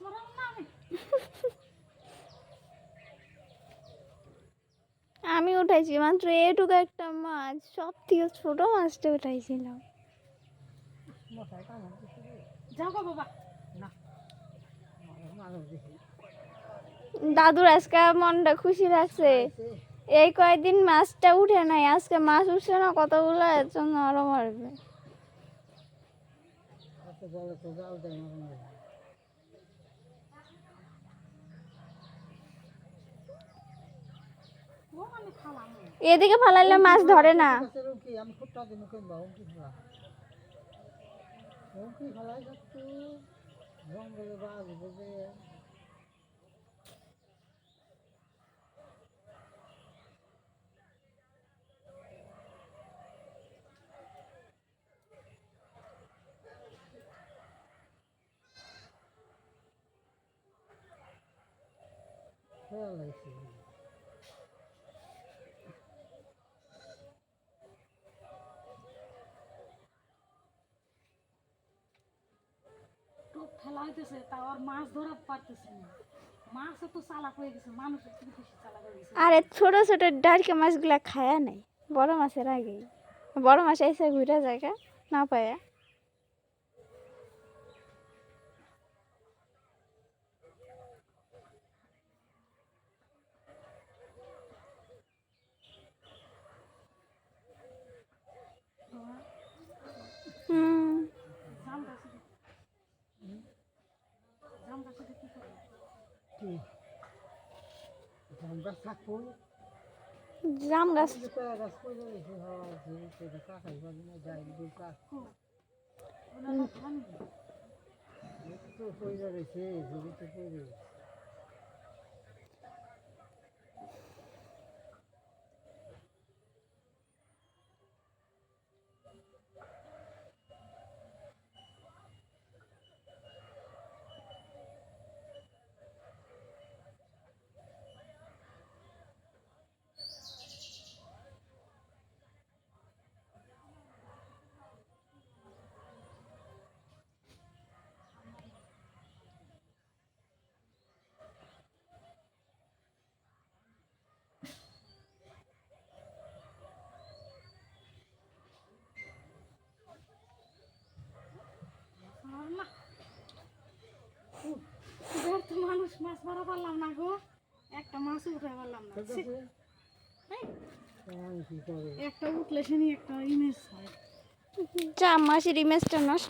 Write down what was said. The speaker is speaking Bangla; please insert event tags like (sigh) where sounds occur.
(laughs) আমি উঠাইছি মাত্র এটুকু একটা মাছ সব থেকে ছোট মাছটা উঠাইছিলাম। দাদুর আজকে মনটা খুশি লাগছে। এই কয়েকদিন মাছটা উঠে নাই আজকে মাছ উঠছে না কতগুলো এত নরম মারবে। এদিকে ফালাইলে মাছ ধরে না। উঁকি আমি আরে ছোট ছোট ডারকে মাছগুলা খায়া নাই বড় মাছের আগে বড় মাছ এসে ঘুরে জায়গা না পায়া। না খানি তো পয়সা রয়েছে জমিতে পড়ে আর না এবার মাছ মারা পারলাম না গো। একটা মাছ উঠে পারলাম না। একটা উঠলে সে নিয়ে একটা ইমেজ হয়। জাম মাসের ইমেজটা নষ্ট